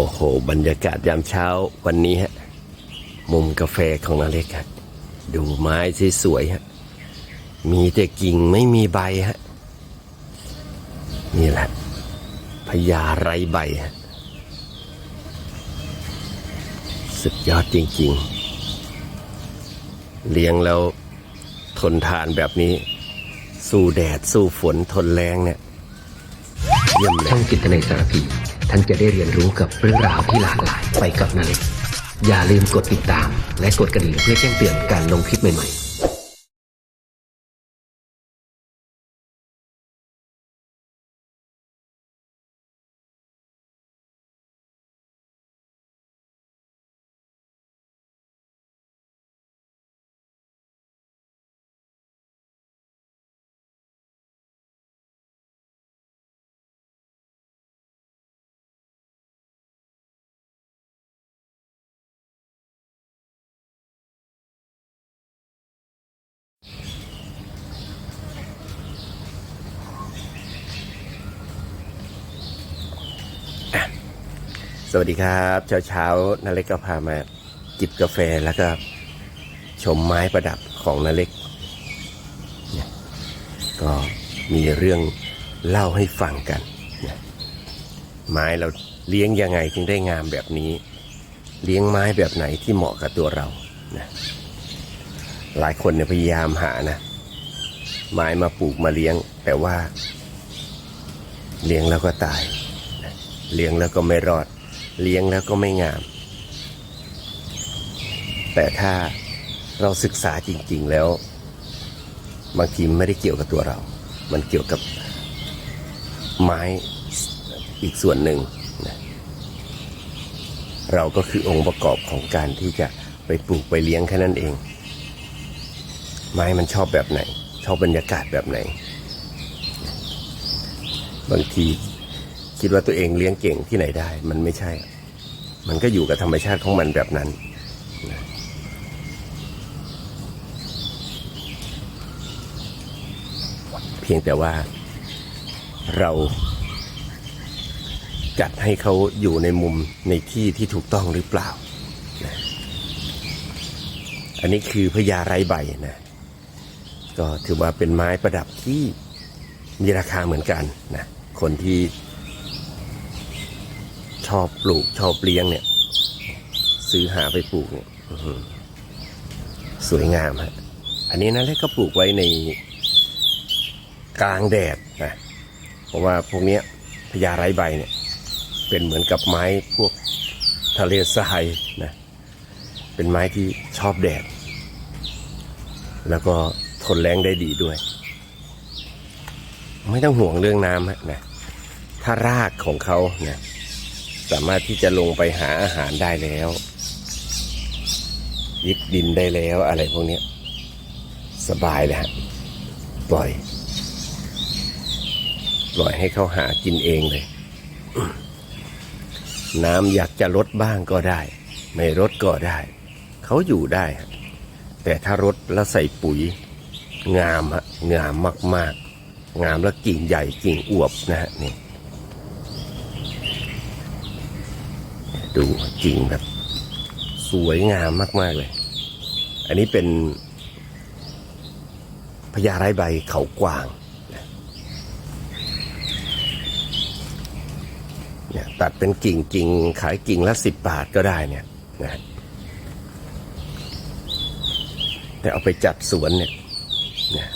โอ้โห บรรยากาศยามเช้าวันนี้ฮะ มุมกาแฟของนาเล็กฮะ ดูไม้สวยๆฮะ มีแต่กิ่งไม่มีใบฮะ นี่แหละพญาไรใบฮะ สุดยอดจริงๆ เลี้ยงแล้วทนทานแบบนี้ สู้แดดสู้ฝนทนแรงเนี่ย เยี่ยมเลยช่องจิตในสารพี ท่านจะได้เรียนรู้กับเรื่องราวที่หลากหลายไปกับนาเล็กอย่าลืมกดติดตาม และกดกระดิ่งเพื่อแจ้งเตือนการลงคลิปใหม่ๆ สวัสดีครับเช้าเช้าๆนาเล็กก็พามาจิบกาแฟแล้วก็ชมไม้ประดับของนาเล็ก ก็มีเรื่องเล่าให้ฟังกัน ไม้เราเลี้ยงยังไงจึงได้งามแบบนี้ เลี้ยงไม้แบบไหนที่เหมาะกับตัวเรานะหลายคนเนี่ยพยายามหานะ ไม้มาปลูกมาเลี้ยง แต่ว่า เลี้ยงแล้วก็ตายเลี้ยงแล้วก็ไม่รอด เลี้ยงแล้วก็ไม่งาม แต่ถ้าเราศึกษาจริง ๆ แล้ว บางทีไม่ได้เกี่ยวกับตัวเรา มันเกี่ยวกับไม้อีกส่วนหนึ่งนะเราก็คือองค์ประกอบของการที่จะไปปลูกไปเลี้ยงแค่นั้นเอง ไม้มันชอบแบบไหน ชอบบรรยากาศแบบไหน บางที คิดว่าตัวเองเลี้ยงเก่งที่ไหนได้ มันไม่ใช่ มันก็อยู่กับธรรมชาติของมันแบบนั้นเพียงแต่ว่าเราจัดให้เขาอยู่ในมุมในที่ที่ถูกต้องหรือเปล่า อันนี้คือพญาไรใบนะ ก็ถือว่าเป็นไม้ประดับที่มีราคาเหมือนกันนะ คนที่ ชอบปลูกชอบเลี้ยงเนี่ย ซื้อหาไปปลูกเนี่ยสวยงามฮะอันนี้นะเล็กก็ปลูกไว้ในกลางแดดนะเพราะว่าพวกเนี้ยพญาไรใบเนี่ย เป็นเหมือนกับไม้พวกทะเลทรายนะเป็นไม้ที่ชอบแดด แล้วก็ทนแรงได้ดีด้วย ไม่ต้องห่วงเรื่องน้ำนะถ้ารากของเขานี่ย สามารถที่จะลงไปหาอาหารได้แล้วยึดดินได้แล้วอะไรพวกนี้สบายเลยฮะปล่อย ปล่อยให้เขาหากินเองเลย น้ำอยากจะลดบ้างก็ได้ ไม่ลดก็ได้ เขาอยู่ได้ แต่ถ้ารดแล้วใส่ปุ๋ย งามฮะงามมาก ๆ งามแล้วกิ่งใหญ่กิ่งอวบนะฮะนี่ ดูจริงแบบสวยงามมากๆเลย อันนี้เป็นพญาไรใบเขากวางเนี่ยตัดเป็นกิ่งกิ่งขายกิ่งละสิบบาทก็ได้เนี่ยนะแต่เอาไปจัดสวนเนี่ยนะ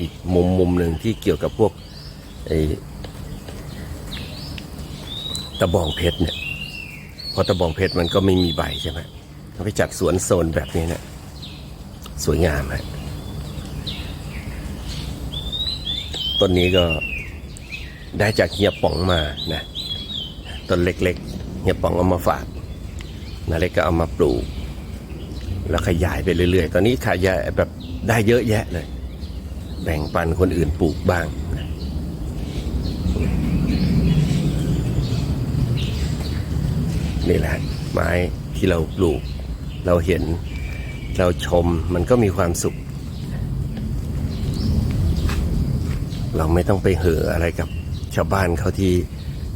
อีกมุมมุมหนึ่งที่เกี่ยวกับพวกไอ้ตะบองเพชรเนี่ย เพราะตะบองเพชรมันก็ไม่มีใบใช่ไหมเราไปจัดสวนโซนแบบนี้เนะี่ยสวยงามฮะต้นนี้ก็ได้จากเฮียป๋องมานะต้นเล็กๆเฮียป๋องเอามาฝากนาเล็กก็เอามาปลูก แล้วขยายไปเรื่อยๆ ตอนนี้ขยายแบบได้เยอะแยะเลย แบ่งปันคนอื่นปลูกบ้าง นี่แหละ ไม้ที่เราปลูก เราเห็น เราชมมันก็มีความสุข เราไม่ต้องไปเห่ออะไรกับชาวบ้านเขาที่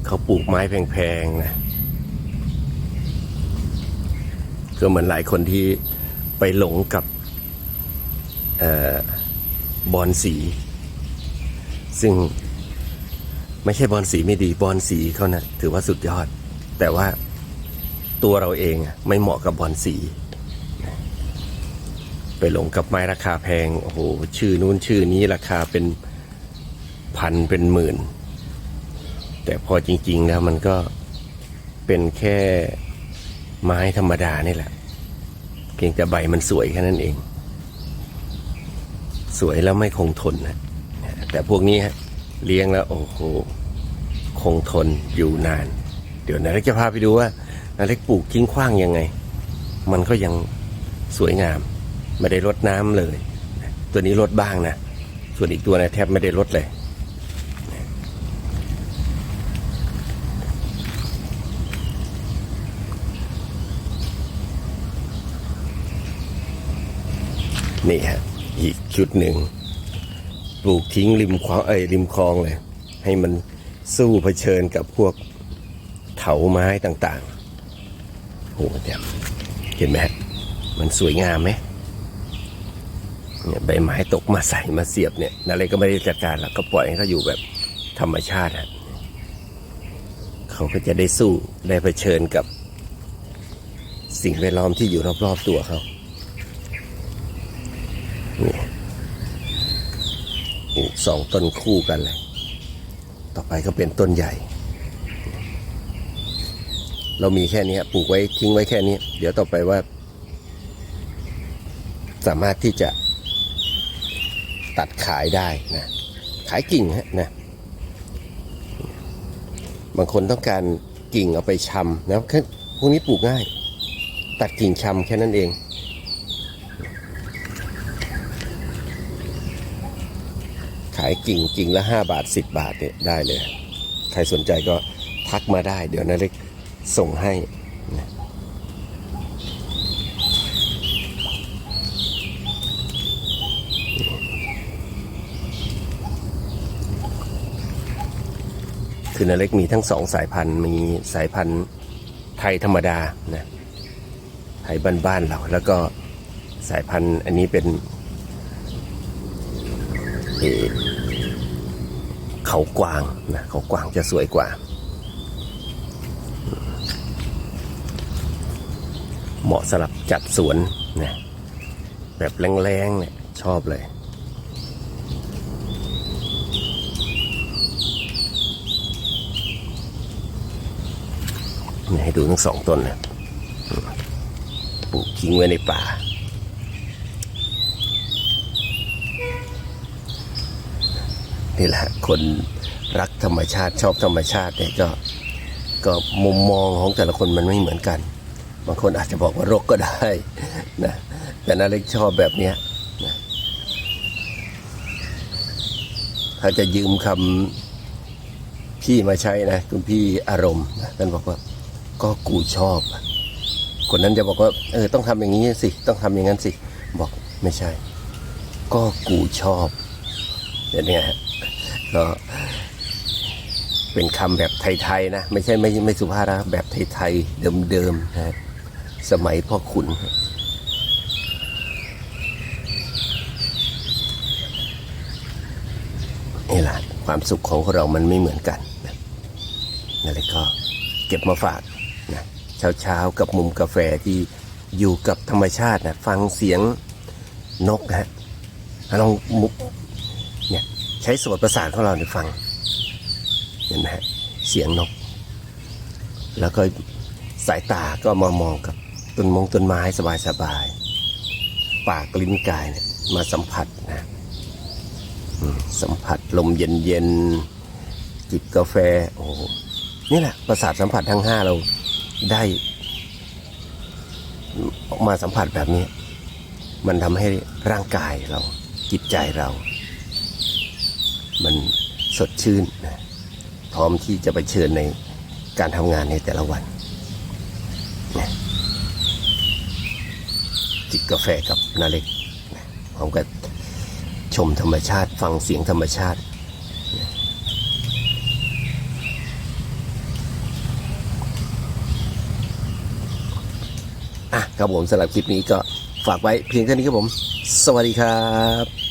เขาปลูกไม้แพงๆนะก็เหมือนหลายคนที่ไปหลงกับออบอลสี ซึ่งไม่ใช่บอลสีไม่ดีบอลสีเขานะถือว่าสุดยอด แต่ว่า ตัวเราเองไม่เหมาะกับบอลสี ไปหลงกับไม้ราคาแพง โอ้โห ชื่อนู้นชื่อนี้ราคาเป็นพันเป็นหมื่น แต่พอจริง ๆ แล้วมันก็เป็นแค่ไม้ธรรมดานี่แหละ เพียงแต่ใบมันสวยแค่นั้นเอง สวยแล้วไม่คงทนนะ แต่พวกนี้ฮะเลี้ยงแล้ว โอ้โห คงทนอยู่นาน เดี๋ยวนาเล็กจะพาไปดูว่า นาเล็กปลูกทิ้งขว้างยังไง มันก็ยังสวยงาม ไม่ได้ลดน้ำเลย ตัวนี้ลดบ้างนะ ส่วนอีกตัวนะแทบไม่ได้ลดเลยนี่ฮะอีกชุดหนึ่งปลูกทิ้งริมคลองเอ้ยริมคลองเลย ให้มันสู้เผชิญกับพวกเถาไม้ต่างๆ โอ้เดี๋ยเห็นไหมฮะมันสวยงามไหมเนี่ยใบไม้ตกมาใส่มาเสียบเนี่ยอะไรก็ไม่ได้จัดการหรอกก็ปล่อยให้เขาอยู่แบบธรรมชาติฮะเขาก็จะได้สู้ได้เผชิญกับ สิ่งแวดล้อมที่อยู่รอบๆตัวเขานี่ปลูกสองต้นคู่กันเลย ต่อไปก็เป็นต้นใหญ่ เรามีแค่นี้ปลูกไว้ทิ้งไว้แค่นี้ เดี๋ยวต่อไปว่า สามารถที่จะตัดขายได้นะ ขายกิ่งฮะนะ บางคนต้องการกิ่งเอาไปชำนะแค่พวกนี้ปลูกง่าย ตัดกิ่งชำแค่นั้นเอง ขายกิ่งกิ่งละห้าบาทสิบบาทเนี่ยได้เลย ใครสนใจก็ทักมาได้เดี๋ยวนาเล็ก ส่งให้นะคือนาเล็กมีทั้งสองสายพันธุ์มีสายพันธุ์ไทยธรรมดานะไทยบ้านๆเราแล้วก็สายพันธุ์อันนี้เป็นเอ่อเขากวางนะเขากวางจะสวยกว่า เหมาะสำหรับจัดสวนนะแบบแรงๆเนี่ยชอบเลยนี่ให้ดูทั้งสองต้นนะปลูกทิ้งไว้ในป่านี่แหละคนรักธรรมชาติชอบธรรมชาติเนี่ยก็ก็มุมมองของแต่ละคนมันไม่เหมือนกัน บางคนอาจจะบอกว่ารกก็ได้นะแต่นาเล็กชอบแบบเนี้ยนะถ้าจะยืมคำพี่มาใช้นะคุณพี่อารมณ์นะท่านบอกว่าก็กูชอบ คนนั้นจะบอกว่า เออต้องทำอย่างนี้สิ ต้องทำอย่างนั้นสิ บอกไม่ใช่ ก็กูชอบเดี๋ยวนี้ฮะก็เป็นคำแบบไทยๆนะ ไม่ใช่ไม่ไม่สุภาพนะแบบไทยๆเดิมๆนะ สมัยพ่อขุนนี่แหละความสุขของเรามันไม่เหมือนกันนะนั่นแหละก็เก็บมาฝากนะเช้าๆกับมุมกาแฟที่อยู่กับธรรมชาตินะฟังเสียงนกนะฮะลองมุกเนี่ยใช้โสตประสาทของเราเนี่ยฟังเห็นไหมฮะเสียงนก แล้วก็สายตาก็มามองกับ ต้นมงต้นไม้สบายๆปากลิ้นกายเนี่ยมาสัมผัสนะสัมผัสลมเย็นๆจิบกาแฟ โอ้โหนี่แหละประสาทสัมผัสทั้งห้าเราได้ออกมาสัมผัสแบบนี้ มันทำให้ร่างกายเรา จิตใจเรา มันสดชื่นนะพร้อมที่จะไปเชิญในการทำงานในแต่ละวันนะ จิบกาแฟกับนาเล็กนะพร้อมกับชมธรรมชาติฟังเสียงธรรมชาติออะครับผมสำหรับคลิปนี้ก็ฝากไว้เพียงเท่านี้ครับผม สวัสดีครับ